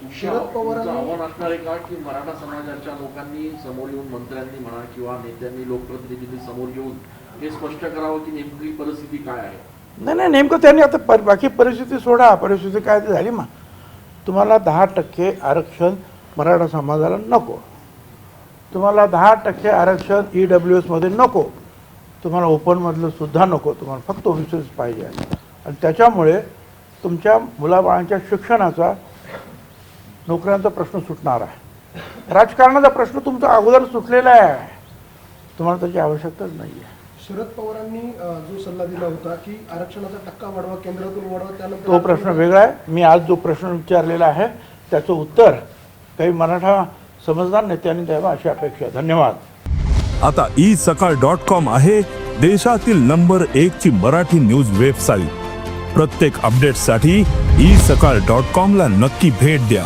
शरद पवारांनी- तुमचं आव्हान असणार आहे का? की मराठा समाजाच्या लोकांनी समोर येऊन मंत्र्यांनी म्हणा किंवा नेत्यांनी लोकप्रतिनिधींनी समोर येऊन हे स्पष्ट करावं की नेमकी परिस्थिती काय आहे? नाही नाही नेमकं त्यांनी आता पर बाकी परिस्थिती सोडा. परिस्थिती काय ती झाली मग तुम्हाला दहा टक्के आरक्षण मराठा समाजाला नको. तुम्हाला दहा टक्के आरक्षण ई डब्ल्यू एसमध्ये नको. तुम्हाला ओपनमधलं सुद्धा नको. तुम्हाला फक्त ओबीसीच पाहिजे. आणि त्याच्यामुळे तुमच्या मुलाबाळांच्या शिक्षणाचा नोकऱ्यांचा प्रश्न सुटणार आहे. राजकारणाचा प्रश्न तुमचा अगोदर सुटलेला आहे. तुम्हाला त्याची आवश्यकताच नाही आहे शरद पवारांनी जो सल्ला दिला होता की आरक्षणाचा टक्का वाढवा केंद्रातून वाढवा त्यानंतर तो प्रश्न वेगळा आहे. मी आज जो प्रश्न विचारलेला आहे त्याचं उत्तर काही मराठा समजदार नेत्यांनी द्यावं अशी अपेक्षा धन्यवाद. आता ई सकाळ डॉट कॉम आहे देशातील नंबर एक ची मराठी न्यूज वेबसाईट. प्रत्येक अपडेटसाठी ई सकाळ डॉट कॉम ला नक्की भेट द्या.